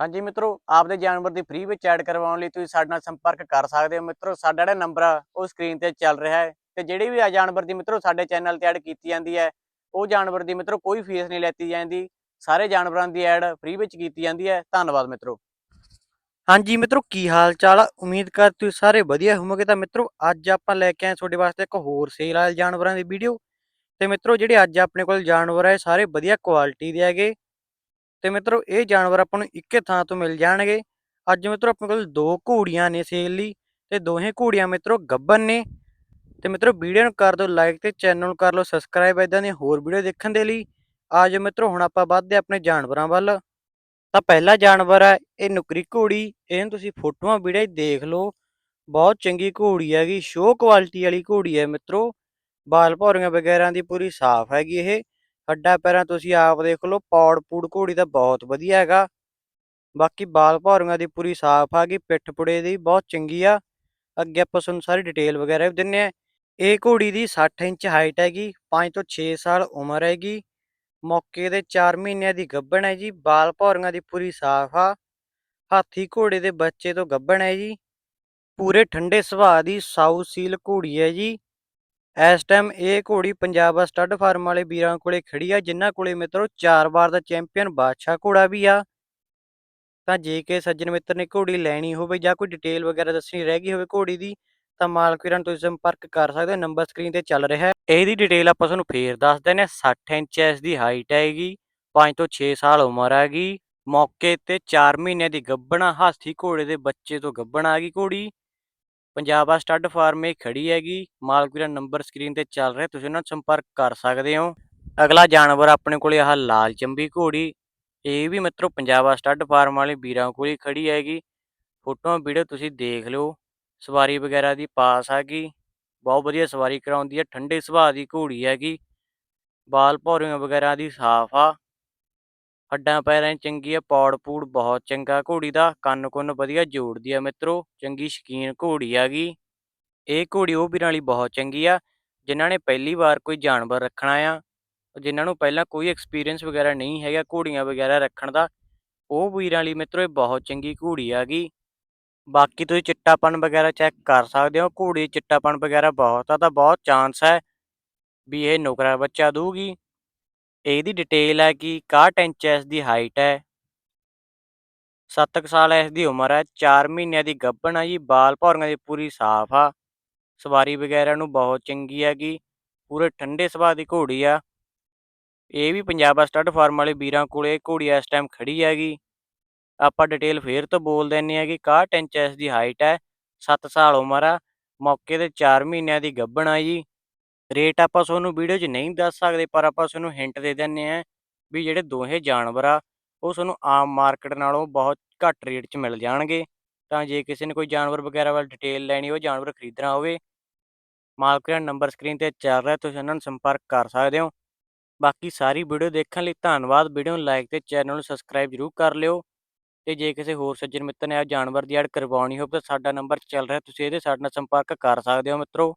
ਹਾਂਜੀ ਮਿੱਤਰੋ, ਆਪਦੇ ਜਾਨਵਰ ਦੀ ਫ੍ਰੀ ਵਿੱਚ ਐਡ ਕਰਵਾਉਣ ਲਈ ਤੁਸੀਂ ਸਾਡੇ ਨਾਲ ਸੰਪਰਕ ਕਰ ਸਕਦੇ ਹੋ ਮਿੱਤਰੋ। ਸਾਡਾ ਜਿਹੜਾ ਨੰਬਰ ਆ, ਉਹ ਸਕਰੀਨ ਤੇ ਚੱਲ ਰਿਹਾ ਹੈ। ਤੇ ਜਿਹੜੀ ਵੀ ਆ ਜਾਨਵਰ ਦੀ ਮਿੱਤਰੋ ਸਾਡੇ ਚੈਨਲ ਤੇ ਐਡ ਕੀਤੀ ਜਾਂਦੀ ਹੈ, ਉਹ ਜਾਨਵਰ ਦੀ ਮਿੱਤਰੋ ਕੋਈ ਫੀਸ ਨਹੀਂ ਲੈਤੀ ਜਾਂਦੀ। ਸਾਰੇ ਜਾਨਵਰਾਂ ਦੀ ਐਡ ਫ੍ਰੀ ਵਿੱਚ ਕੀਤੀ ਜਾਂਦੀ ਹੈ। ਧੰਨਵਾਦ ਮਿੱਤਰੋ। ਹਾਂਜੀ ਮਿੱਤਰੋ, ਕੀ ਹਾਲ ਚਾਲ ਆ? ਉਮੀਦ ਕਰ ਤੁਸੀਂ ਸਾਰੇ ਵਧੀਆ ਹੋਵੋਗੇ। ਤਾਂ ਮਿੱਤਰੋ, ਅੱਜ ਆਪਾਂ ਲੈ ਕੇ ਆਏ ਤੁਹਾਡੇ ਵਾਸਤੇ ਇੱਕ ਹੋਰ ਸੇਲ ਵਾਲੇ ਜਾਨਵਰਾਂ ਦੀ ਵੀਡੀਓ ਤੇ ਮਿੱਤਰੋ, ਜਿਹੜੇ ਅੱਜ ਆਪਣੇ ਕੋਲ ਜਾਨਵਰ ਆ ਸਾਰੇ ਵਧੀਆ ਕੁਆਲਿਟੀ ਦੇ ਹੈਗੇ। ਤੇ ਮਿੱਤਰੋ, ਇਹ ਜਾਨਵਰ ਆਪਾਂ ਨੂੰ ਇੱਕੇ ਥਾਂ ਤੋਂ ਮਿਲ ਜਾਣਗੇ। ਅੱਜ ਮਿੱਤਰੋ, ਆਪਣੇ ਕੋਲ ਦੋ ਘੋੜੀਆਂ ਨੇ ਸੇਲ ਲਈ ਤੇ ਦੋਹੇ ਘੋੜੀਆਂ ਮਿੱਤਰੋ ਗੱਬਨ ਨੇ। ਤੇ ਮਿੱਤਰੋ, ਵੀਡੀਓ ਨੂੰ ਕਰ ਦਿਓ ਲਾਈਕ ਤੇ ਚੈਨਲ ਨੂੰ ਕਰ ਲਓ ਸਬਸਕ੍ਰਾਈਬ ਇਦਾਂ ਦੀਆਂ ਹੋਰ ਵੀਡੀਓ ਦੇਖਣ ਦੇ ਲਈ। ਆਜੋ ਮਿੱਤਰੋ, ਹੁਣ ਆਪਾਂ ਵੱਧਦੇ ਆਪਣੇ ਜਾਨਵਰਾਂ ਵੱਲ। ਤਾਂ ਪਹਿਲਾ ਜਾਨਵਰ ਹੈ, ਇਹ ਨੁਕਰੀ ਘੋੜੀ। ਇਹਨੂੰ ਤੁਸੀਂ ਫੋਟੋਆਂ, ਵੀਡੀਓ ਦੇਖ ਲਓ। ਬਹੁਤ ਚੰਗੀ ਘੋੜੀ ਹੈਗੀ ਸ਼ੋ ਕੁਆਲਿਟੀ ਵਾਲੀ ਘੋੜੀ ਹੈ ਮਿੱਤਰੋ। ਬਾਲ ਭੌਰੀਆਂ ਵਗੈਰਾ ਦੀ ਪੂਰੀ ਸਾਫ਼ ਹੈਗੀ ਇਹ। ਹੱਡਾਂ ਪੈਰਾਂ ਤੁਸੀਂ ਆਪ ਦੇਖ ਲਓ, ਪੌੜ ਪੂੜ ਘੋੜੀ ਦਾ ਬਹੁਤ ਵਧੀਆ ਹੈਗਾ। ਬਾਕੀ ਬਾਲ ਭੌਰੀਆਂ ਦੀ ਪੂਰੀ ਸਾਫ਼ ਆ ਗਈ, ਪਿੱਠ ਪੁੜੇ ਦੀ ਬਹੁਤ ਚੰਗੀ ਆ। ਅੱਗੇ ਆਪਾਂ ਤੁਹਾਨੂੰ ਸਾਰੀ ਡਿਟੇਲ ਵਗੈਰਾ ਵੀ ਦਿੰਨੇ ਆ। ਇਹ ਘੋੜੀ ਦੀ 60 ਇੰਚ ਹਾਈਟ ਹੈਗੀ 5 ਤੋਂ 6 ਸਾਲ ਉਮਰ ਹੈਗੀ। ਮੌਕੇ ਦੇ 4 ਮਹੀਨਿਆਂ ਦੀ ਗੱਭਣ ਹੈ ਜੀ, ਬਾਲ ਭੌਰੀਆਂ ਦੀ ਪੂਰੀ ਸਾਫ਼ ਆ। ਹਾਥੀ ਘੋੜੇ ਦੇ ਬੱਚੇ ਤੋਂ ਗੱਭਣ ਹੈ ਜੀ। ਪੂਰੇ ਠੰਡੇ ਸੁਭਾਅ ਦੀ ਸਾਊ ਸੀਲ ਘੋੜੀ ਹੈ ਜੀ। ਇਸ ਟਾਈਮ ਇਹ ਘੋੜੀ ਪੰਜਾਬ ਸਟੱਡ ਫਾਰਮ ਵਾਲੇ ਵੀਰਾਂ ਕੋਲੇ ਖੜੀ ਆ, ਜਿਨ੍ਹਾਂ ਕੋਲੇ ਮਿੱਤਰੋ ਚਾਰ ਵਾਰ ਦਾ ਚੈਂਪੀਅਨ ਬਾਦਸ਼ਾਹ ਘੋੜਾ ਵੀ ਆ। ਤਾਂ ਜੇ ਕੇ ਸੱਜਣ ਮਿੱਤਰ ਨੇ ਘੋੜੀ ਲੈਣੀ ਹੋਵੇ ਜਾਂ ਕੋਈ ਡਿਟੇਲ ਵਗੈਰਾ ਦੱਸਣੀ ਰਹਿ ਗਈ ਹੋਵੇ ਘੋੜੀ ਦੀ, ਤਾਂ ਮਾਲਕ ਵੀਰਾਂ ਨੂੰ ਤੁਸੀਂ ਸੰਪਰਕ ਕਰ ਸਕਦੇ ਹੋ। ਨੰਬਰ ਸਕਰੀਨ ਤੇ ਚੱਲ ਰਿਹਾ ਹੈ। ਇਹਦੀ ਡਿਟੇਲ ਆਪਾਂ ਤੁਹਾਨੂੰ ਫੇਰ ਦੱਸ ਦਿੰਦੇ ਹਾਂ। 60 ਇੰਚ ਇਸ ਦੀ ਹਾਈਟ ਹੈਗੀ 5 ਤੋਂ 6 ਸਾਲ ਉਮਰ ਹੈਗੀ। ਮੌਕੇ ਤੇ 4 ਮਹੀਨਿਆਂ ਦੀ ਗੱਭਣਾ ਹਾਥੀ ਘੋੜੇ ਦੇ ਬੱਚੇ ਤੋਂ ਗੱਭਣ ਆ ਗਈ ਘੋੜੀ। ਪੰਜਾਬ ਆ ਸਟੱਡ ਫਾਰਮ ਇਹ ਖੜੀ ਹੈਗੀ, ਮਾਲਕ ਵੀਰਾਂ ਨੰਬਰ ਸਕਰੀਨ ਤੇ ਚੱਲ ਰਿਹਾ, ਤੁਸੀਂ ਉਹਨਾਂ ਨਾਲ ਸੰਪਰਕ ਕਰ ਸਕਦੇ ਹੋ। ਅਗਲਾ ਜਾਨਵਰ ਆਪਣੇ ਕੋਲੇ ਆਹ ਲਾਲ ਚੰਬੀ ਘੋੜੀ, ਇਹ ਵੀ ਮਿੱਤਰੋ ਪੰਜਾਬ ਸਟੱਡ ਫਾਰਮ ਵਾਲੇ ਵੀਰਾਂ ਕੋਲੇ ਖੜੀ ਹੈਗੀ। ਫੋਟੋਆਂ, ਵੀਡੀਓ ਤੁਸੀਂ ਦੇਖ ਲਿਓ। ਸਵਾਰੀ ਵਗੈਰਾ ਦੀ ਪਾਸ ਹੈਗੀ, ਬਹੁਤ ਵਧੀਆ ਸਵਾਰੀ ਕਰਾਉਂਦੀ ਹੈ ਠੰਡੇ ਸੁਭਾਅ ਦੀ ਘੋੜੀ ਹੈਗੀ। ਬਾਲ ਭੌਰੀਆਂ ਵਗੈਰਾ ਦੀ ਸਾਫ਼ ਆ। ਹੱਡਾਂ ਪੈਰਾਂ 'ਚ ਚੰਗੀ ਆ, ਪੌੜ ਪੂੜ ਬਹੁਤ ਚੰਗਾ, ਘੋੜੀ ਦਾ ਕੰਨ ਕੁੰਨ ਵਧੀਆ ਜੋੜਦੀ ਆ ਮਿੱਤਰੋ, ਚੰਗੀ ਸ਼ਕੀਨ ਘੋੜੀ ਆ ਗਈ ਇਹ ਘੋੜੀ ਉਹ ਵੀਰਾਂ ਲਈ ਬਹੁਤ ਚੰਗੀ ਆ, ਜਿਨ੍ਹਾਂ ਨੇ ਪਹਿਲੀ ਵਾਰ ਕੋਈ ਜਾਨਵਰ ਰੱਖਣਾ ਆ, ਜਿਨ੍ਹਾਂ ਨੂੰ ਪਹਿਲਾਂ ਕੋਈ ਐਕਸਪੀਰੀਅੰਸ ਵਗੈਰਾ ਨਹੀਂ ਹੈਗਾ ਘੋੜੀਆਂ ਵਗੈਰਾ ਰੱਖਣ ਦਾ, ਉਹ ਵੀਰਾਂ ਲਈ ਮਿੱਤਰੋ ਇਹ ਬਹੁਤ ਚੰਗੀ ਘੋੜੀ ਹੈਗੀ। ਬਾਕੀ ਤੁਸੀਂ ਚਿੱਟਾਪਣ ਵਗੈਰਾ ਚੈੱਕ ਕਰ ਸਕਦੇ ਹੋ, ਘੋੜੀ 'ਚ ਚਿੱਟਾਪਨ ਵਗੈਰਾ ਬਹੁਤ ਆ, ਤਾਂ ਬਹੁਤ ਚਾਂਸ ਹੈ ਵੀ ਇਹ ਨੁਕਰਾ ਬੱਚਾ ਦੂਗੀ ਇਹਦੀ ਡਿਟੇਲ ਹੈ ਕਿ 61 ਇੰਚ ਇਸ ਦੀ ਹਾਈਟ ਹੈ। 7 ਸਾਲ ਇਸ ਦੀ ਉਮਰ ਹੈ। 4 ਮਹੀਨਿਆਂ ਦੀ ਗੱਭਣ ਆ ਜੀ, ਬਾਲ ਭੌਰੀਆਂ ਦੀ ਪੂਰੀ ਸਾਫ਼ ਆ। ਸਵਾਰੀ ਵਗੈਰਾ ਨੂੰ ਬਹੁਤ ਚੰਗੀ ਹੈਗੀ, ਪੂਰੇ ਠੰਡੇ ਸੁਭਾਅ ਦੀ ਘੋੜੀ ਆ। ਇਹ ਵੀ ਪੰਜਾਬ ਸਟੱਡ ਫਾਰਮ ਵਾਲੇ ਵੀਰਾਂ ਕੋਲੇ ਘੋੜੀ ਇਸ ਟਾਈਮ ਖੜੀ ਹੈਗੀ। ਆਪਾਂ ਡਿਟੇਲ ਫੇਰ ਤੋਂ ਬੋਲ ਦਿੰਨੇ ਆ ਕਿ 61 ਇੰਚ ਇਸ ਦੀ ਹਾਈਟ ਹੈ। 7 ਸਾਲ ਉਮਰ ਆ, ਮੌਕੇ ਤੇ 4 ਮਹੀਨਿਆਂ ਦੀ ਗੱਭਣ ਆ ਜੀ। ਰੇਟ ਆਪਾਂ ਤੁਹਾਨੂੰ ਵੀਡੀਓ 'ਚ ਨਹੀਂ ਦੱਸ ਸਕਦੇ, ਪਰ ਆਪਾਂ ਤੁਹਾਨੂੰ ਹਿੰਟ ਦੇ ਦਿੰਨੇ ਆ ਵੀ ਜਿਹੜੇ ਦੋਹੇ ਜਾਨਵਰ ਆ, ਉਹ ਤੁਹਾਨੂੰ ਆਮ ਮਾਰਕੀਟ ਨਾਲੋਂ ਬਹੁਤ ਘੱਟ ਰੇਟ 'ਚ ਮਿਲ ਜਾਣਗੇ। ਤਾਂ ਜੇ ਕਿਸੇ ਨੇ ਕੋਈ ਜਾਨਵਰ ਵਗੈਰਾ ਵੱਲ ਡਿਟੇਲ ਲੈਣੀ ਹੋਵੇ, ਜਾਨਵਰ ਖਰੀਦਣਾ ਹੋਵੇ, ਮਾਲਕ ਦਾ ਨੰਬਰ ਸਕਰੀਨ ਤੇ ਚੱਲ ਰਿਹਾ, ਤੁਸੀਂ ਉਹਨਾਂ ਨੂੰ ਸੰਪਰਕ ਕਰ ਸਕਦੇ ਹੋ। ਬਾਕੀ ਸਾਰੀ ਵੀਡੀਓ ਦੇਖਣ ਲਈ ਧੰਨਵਾਦ, ਵੀਡੀਓ ਨੂੰ ਲਾਈਕ ਤੇ ਚੈਨਲ ਨੂੰ ਸਬਸਕ੍ਰਾਈਬ ਜ਼ਰੂਰ ਕਰ ਲਿਓ। ਤੇ ਜੇ ਕਿਸੇ ਹੋਰ ਸੱਜਣ ਮਿੱਤਰ ਨੇ ਆ ਜਾਨਵਰ ਦੀ ਐਡ ਕਰਵਾਉਣੀ ਹੋਵੇ, ਤਾਂ ਸਾਡਾ ਨੰਬਰ ਚੱਲ ਰਿਹਾ, ਤੁਸੀਂ ਇਹਦੇ ਸਾਡੇ ਨਾਲ ਸੰਪਰਕ ਕਰ ਸਕਦੇ ਹੋ ਮਿੱਤਰੋ।